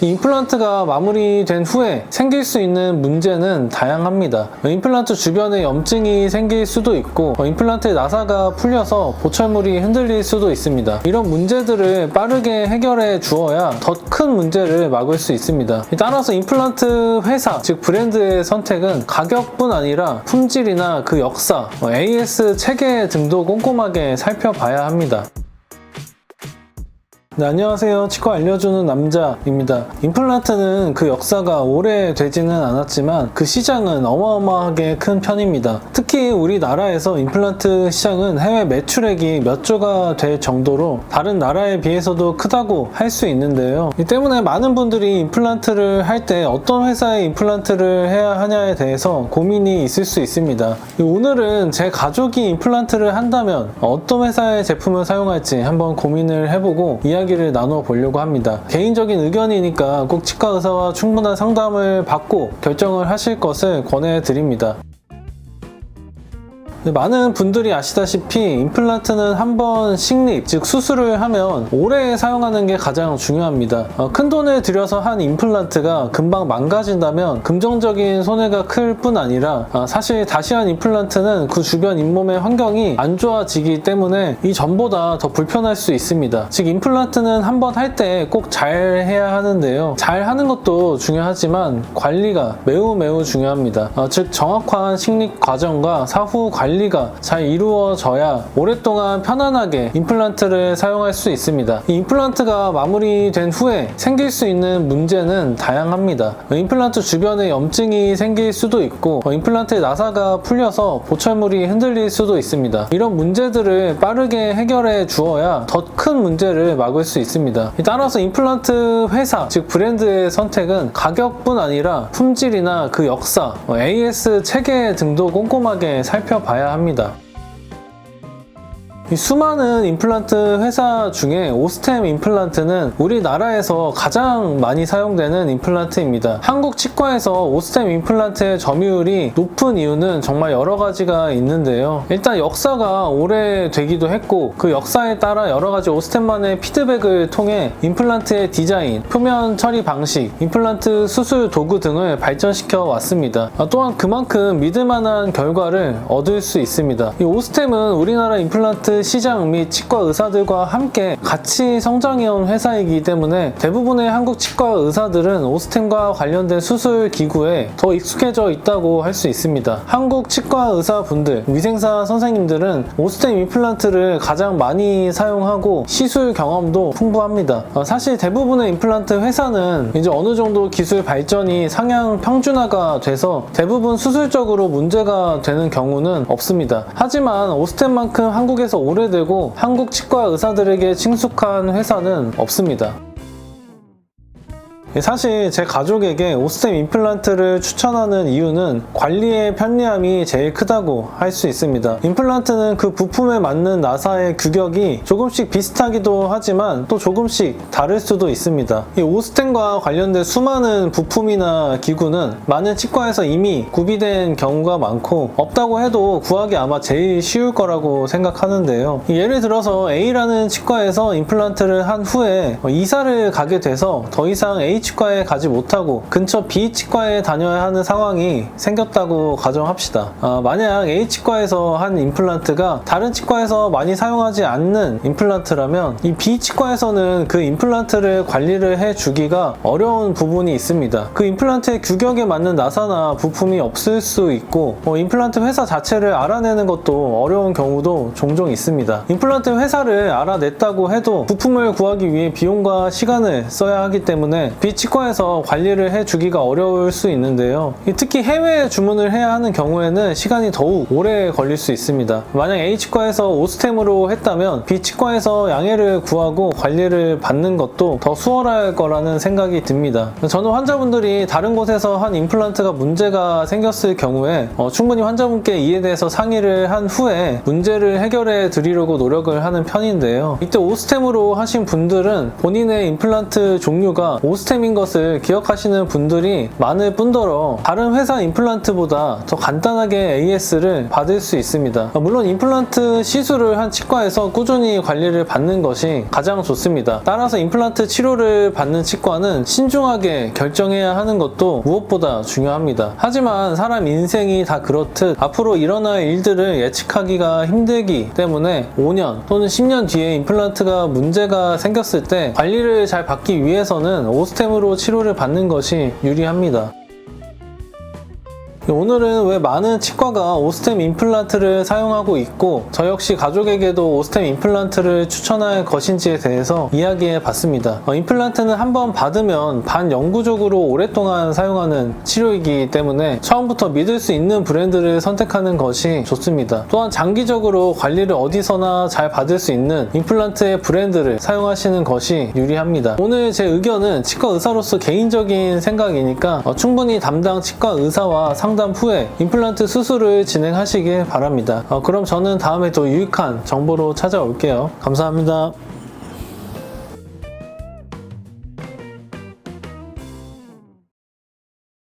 이 임플란트가 마무리된 후에 생길 수 있는 문제는 다양합니다. 임플란트 주변에 염증이 생길 수도 있고 어, 임플란트의 나사가 풀려서 보철물이 흔들릴 수도 있습니다. 이런 문제들을 빠르게 해결해 주어야 더 큰 문제를 막을 수 있습니다. 따라서 임플란트 회사, 즉 브랜드의 선택은 가격뿐 아니라 품질이나 그 역사, 어, AS 체계 등도 꼼꼼하게 살펴봐야 합니다. 네, 안녕하세요. 치과 알려주는 남자입니다. 임플란트는 그 역사가 오래되지는 않았지만 그 시장은 어마어마하게 큰 편입니다. 특히 우리나라에서 임플란트 시장은 해외 매출액이 몇 조가 될 정도로 다른 나라에 비해서도 크다고 할 수 있는데요. 이 때문에 많은 분들이 임플란트를 할 때 어떤 회사의 임플란트를 해야 하냐에 대해서 고민이 있을 수 있습니다. 오늘은 제 가족이 임플란트를 한다면 어떤 회사의 제품을 사용할지 한번 고민을 해보고 이야기 를 나눠 보려고 합니다. 개인적인 의견이니까 꼭 치과 의사와 충분한 상담을 받고 결정을 하실 것을 권해 드립니다. 네, 많은 분들이 아시다시피 임플란트는 한번 식립, 즉 수술을 하면 오래 사용하는 게 가장 중요합니다. 어, 큰 돈을 들여서 한 임플란트가 금방 망가진다면 금전적인 손해가 클 뿐 아니라 아, 사실 다시 한 임플란트는 그 주변 잇몸의 환경이 안 좋아지기 때문에 이 전보다 더 불편할 수 있습니다. 즉 임플란트는 한 번 할 때 꼭 잘 해야 하는데요. 잘 하는 것도 중요하지만 관리가 매우 매우 중요합니다. 어, 즉 정확한 식립 과정과 사후 관리 가 잘 이루어져야 오랫동안 편안하게 임플란트를 사용할 수 있습니다. 이 임플란트가 마무리된 후에 생길 수 있는 문제는 다양합니다. 어, 임플란트 주변에 염증이 생길 수도 있고 어, 임플란트의 나사가 풀려서 보철물이 흔들릴 수도 있습니다. 이런 문제들을 빠르게 해결해 주어야 더 큰 문제를 막을 수 있습니다. 따라서 임플란트 회사, 즉 브랜드의 선택은 가격뿐 아니라 품질이나 그 역사, 어, AS 체계 등도 꼼꼼하게 살펴봐야 합니다. 이 수많은 임플란트 회사 중에 오스템 임플란트는 우리나라에서 가장 많이 사용되는 임플란트입니다. 한국 치과에서 오스템 임플란트의 점유율이 높은 이유는 정말 여러 가지가 있는데요. 일단 역사가 오래되기도 했고 그 역사에 따라 여러 가지 오스템만의 피드백을 통해 임플란트의 디자인, 표면 처리 방식, 임플란트 수술 도구 등을 발전시켜 왔습니다. 아, 또한 그만큼 믿을 만한 결과를 얻을 수 있습니다. 이 오스템은 우리나라 임플란트 시장 및 치과 의사들과 함께 같이 성장해온 회사이기 때문에 대부분의 한국 치과 의사들은 오스템과 관련된 수술 기구에 더 익숙해져 있다고 할 수 있습니다. 한국 치과 의사분들, 위생사 선생님들은 오스템 임플란트를 가장 많이 사용하고 시술 경험도 풍부합니다. 어, 사실 대부분의 임플란트 회사는 이제 어느 정도 기술 발전이 상향 평준화가 돼서 대부분 수술적으로 문제가 되는 경우는 없습니다. 하지만 오스템만큼 한국에서 오래되고 한국 치과 의사들에게 친숙한 회사는 없습니다. 사실 제 가족에게 오스템 임플란트를 추천하는 이유는 관리의 편리함이 제일 크다고 할 수 있습니다. 임플란트는 그 부품에 맞는 나사의 규격이 조금씩 비슷하기도 하지만 또 조금씩 다를 수도 있습니다. 이 오스템과 관련된 수많은 부품이나 기구는 많은 치과에서 이미 구비된 경우가 많고 없다고 해도 구하기 아마 제일 쉬울 거라고 생각하는데요. 예를 들어서 A라는 치과에서 임플란트를 한 후에 이사를 가게 돼서 더 이상 A 치과에 가지 못하고 근처 B 치과에 다녀야 하는 상황이 생겼다고 가정합시다. 아, 만약 A 치과에서 한 임플란트가 다른 치과에서 많이 사용하지 않는 임플란트라면 이 B 치과에서는 그 임플란트를 관리를 해주기가 어려운 부분이 있습니다. 그 임플란트의 규격에 맞는 나사나 부품이 없을 수 있고 어, 임플란트 회사 자체를 알아내는 것도 어려운 경우도 종종 있습니다. 임플란트 회사를 알아냈다고 해도 부품을 구하기 위해 비용과 시간을 써야 하기 때문에 치과에서 관리를 해주기가 어려울 수 있는데요. 특히 해외에 주문을 해야 하는 경우에는 시간이 더욱 오래 걸릴 수 있습니다. 만약 A 치과에서 오스템으로 했다면 B 치과에서 양해를 구하고 관리를 받는 것도 더 수월할 거라는 생각이 듭니다. 저는 환자분들이 다른 곳에서 한 임플란트가 문제가 생겼을 경우에 어, 충분히 환자분께 이에 대해서 상의를 한 후에 문제를 해결해 드리려고 노력을 하는 편인데요. 이때 오스템으로 하신 분들은 본인의 임플란트 종류가 오스템이 오스템인 것을 기억하시는 분들이 많을 뿐더러 다른 회사 임플란트보다 더 간단하게 AS를 받을 수 있습니다. 어, 물론 임플란트 시술을 한 치과에서 꾸준히 관리를 받는 것이 가장 좋습니다. 따라서 임플란트 치료를 받는 치과는 신중하게 결정해야 하는 것도 무엇보다 중요합니다. 하지만 사람 인생이 다 그렇듯 앞으로 일어날 일들을 예측하기가 힘들기 때문에 5년 또는 10년 뒤에 임플란트가 문제가 생겼을 때 관리를 잘 받기 위해서는 오스 템으로 치료를 받는 것이 유리합니다. 오늘은 왜 많은 치과가 오스템 임플란트를 사용하고 있고 저 역시 가족에게도 오스템 임플란트를 추천할 것인지에 대해서 이야기해 봤습니다. 어, 임플란트는 한번 받으면 반영구적으로 오랫동안 사용하는 치료이기 때문에 처음부터 믿을 수 있는 브랜드를 선택하는 것이 좋습니다. 또한 장기적으로 관리를 어디서나 잘 받을 수 있는 임플란트의 브랜드를 사용하시는 것이 유리합니다. 오늘 제 의견은 치과 의사로서 개인적인 생각이니까 어, 충분히 담당 치과 의사와 상담 후에 임플란트 수술을 진행하시길 바랍니다. 어, 그럼 저는 다음에 또 유익한 정보로 찾아올게요. 감사합니다.